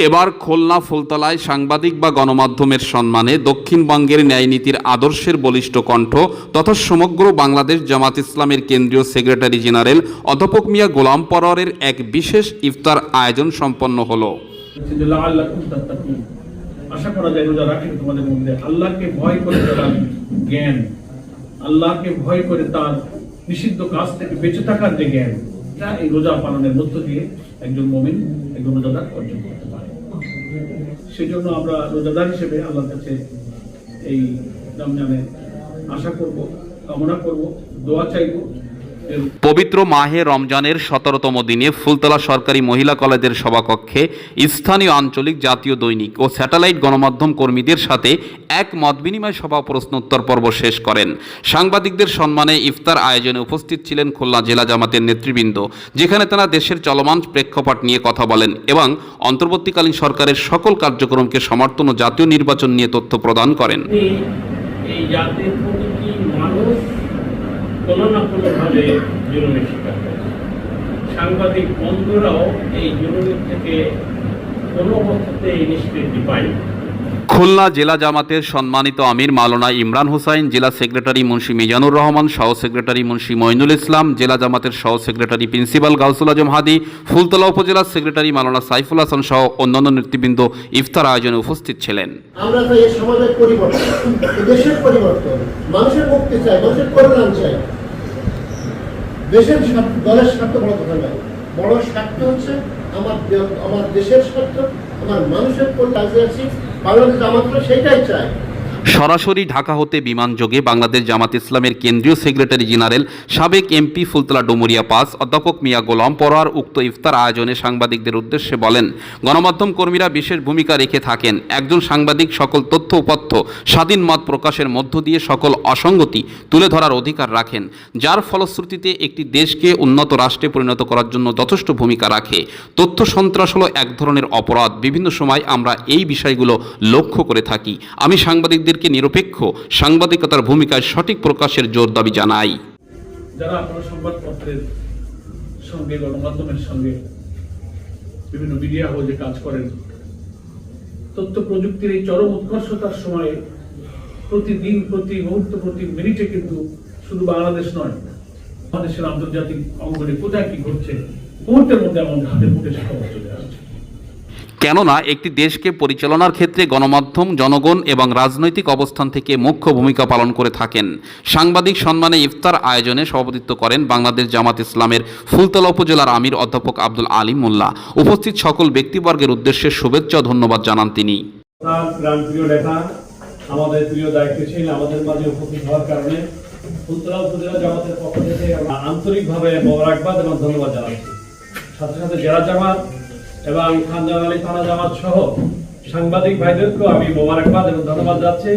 এবার খুলনা ফুলতলায় সাংবাদিক বা গণমাধ্যমের সম্মানে দক্ষিণবঙ্গের ন্যায়নীতির আদর্শের বলিষ্ঠ কণ্ঠ তথা সমগ্র বাংলাদেশ জামাত ইসলামের কেন্দ্রীয় সেক্রেটারি জেনারেল অধ্যাপক মিয়া গোলাম পররের এক বিশেষ ইফতার আয়োজন সম্পন্ন হলো। আশা করা যায় রোজা রাখেন তোমাদের মধ্যে আল্লাহকে ভয় করে যারা জ্ঞান, আল্লাহকে ভয় করে তার নিষিদ্ধ কাজ থেকে বেঁচে থাকার যে জ্ঞান এই রোজা পালনের মধ্য দিয়ে একজন মমিন একজন রোজাদার অর্জন করতে পারে সেই জন্য আমরা রোজাদার হিসেবে আল্লাহর কাছে এই রমজানে আশা করব, কামনা করব, দোয়া চাইব। পবিত্র মাহে রমজানের সতেরোতম দিনে ফুলতলা সরকারি মহিলা কলেজের সভাকক্ষে স্থানীয় আঞ্চলিক, জাতীয়, দৈনিক ও স্যাটেলাইট গণমাধ্যম কর্মীদের সাথে এক মত বিনিময় সভা প্রশ্নোত্তর পর্ব শেষ করেন। সাংবাদিকদের সম্মানে ইফতার আয়োজনে উপস্থিত ছিলেন খুলনা জেলা জামাতের নেতৃবৃন্দ, যেখানে তারা দেশের চলমান প্রেক্ষাপট নিয়ে কথা বলেন এবং অন্তর্বর্তীকালীন সরকারের সকল কার্যক্রমকে সমর্থন ও জাতীয় নির্বাচন নিয়ে তথ্য প্রদান করেন। এই কোনো না কোনোভাবে জুলুমের শিকার হয়েছে। সাংবাদিক বন্ধুরাও এই জুলুমের থেকে কোনো অবস্থাতে এই নিষ্কৃতি পায়নি। খুলনা জেলা জামাতের সম্মানিত আমির মাওলানা ইমরান হোসাইন জেলা সেক্রেটারি মুন্সি মিজানুর রহমান সহ সেক্রেটারি মুন্সি মইনুল ইসলাম জেলা জামাতের সহ সেক্রেটারি প্রিন্সিপাল গাউসুল আজম হাদি ফুলতলা উপজেলার সেক্রেটারি মাওলানা সাইফুল হাসান সহ অন্যান্য নেতৃবৃন্দ ইফতার আয়োজনে উপস্থিত ছিলেন। আমরা চাই সমাজের পরিবর্তন দেশের পরিবর্তন মানুষের মুক্তি চাই মানুষের কল্যাণ চাই। দেশের দলের স্বার্থ বড় কথা নয় বড় স্বার্থ হচ্ছে আমার আমার দেশের স্বার্থ, আমার মানুষের কল্যাণ আছি বাংলাদেশ আমাদের, সেইটাই চাই সরাসরি ঢাকা হতে বিমানযোগে বাংলাদেশ জামাত ইসলামের কেন্দ্রীয় সেক্রেটারি জেনারেল সাবেক এমপি ফুলতলা ডুমুরিয়া পাস, অধ্যাপক মিয়া গোলাম পরোয়ার উক্ত ইফতার আয়োজনে সাংবাদিকদের উদ্দেশ্যে বলেন, গণমাধ্যম কর্মীরা বিশেষ ভূমিকা রেখে থাকেন। একজন সাংবাদিক সকল তথ্য উপাত্য স্বাধীন মত প্রকাশের মধ্য দিয়ে সকল অসঙ্গতি তুলে ধরার অধিকার রাখেন, যার ফলশ্রুতিতে একটি দেশকে উন্নত রাষ্ট্রে পরিণত করার জন্য যথেষ্ট ভূমিকা রাখে। তথ্য সন্ত্রাস হলো এক ধরনের অপরাধ। বিভিন্ন সময় আমরা এই বিষয়গুলো লক্ষ্য করে থাকি। আমি সাংবাদিকদেরকে নিরপেক্ষ সাংবাদিকতার ভূমিকায় সঠিক প্রকাশের জোর দাবি জানাই যারা সংবাদপত্রের সঙ্গে, গণমাধ্যমের সঙ্গে, বিভিন্ন মিডিয়া কাজ করেন, তথ্য প্রযুক্তির এই চরম উৎকর্ষতার সময়ে প্রতিদিন, প্রতি মুহূর্ত, প্রতি মিনিটে কিন্তু শুধু বাংলাদেশ নয়, বাংলাদেশের আন্তর্জাতিক অঙ্গনে কোথায় কি ঘটছে মুহূর্তের মধ্যে আমাদের হাতে ফুটে সে চলে আসছে কেননা একটি দেশকে পরিচালনার ক্ষেত্রে গণমাধ্যম, জনগণ এবং রাজনৈতিক অবস্থান থেকে মুখ্য ভূমিকা পালন করে থাকেন। সাংবাদিক সম্মানে ইফতার আয়োজনে সভাপতিত্ব করেন বাংলাদেশ জামাত ইসলামের ফুলতলা উপজেলার আমির অধ্যাপক আব্দুল আলী মোল্লা। উপস্থিত সকল ব্যক্তিবর্গের উদ্দেশ্যে শুভেচ্ছা ধন্যবাদ জানান তিনি। আমাদের প্রিয় দায়িত্বশীল, আমাদের মাঝে উপস্থিত হওয়ার কারণে উপজেলা জামাতের পক্ষ থেকে আন্তরিকভাবে এবং ধন্যবাদ জানাচ্ছি। সাথে সাথে জেলা জামাত এবং খানজান আলী থানা জামাত সহ সাংবাদিক ভাইদেরকেও আমি মোবারকবাদ এবং ধন্যবাদ যাচ্ছি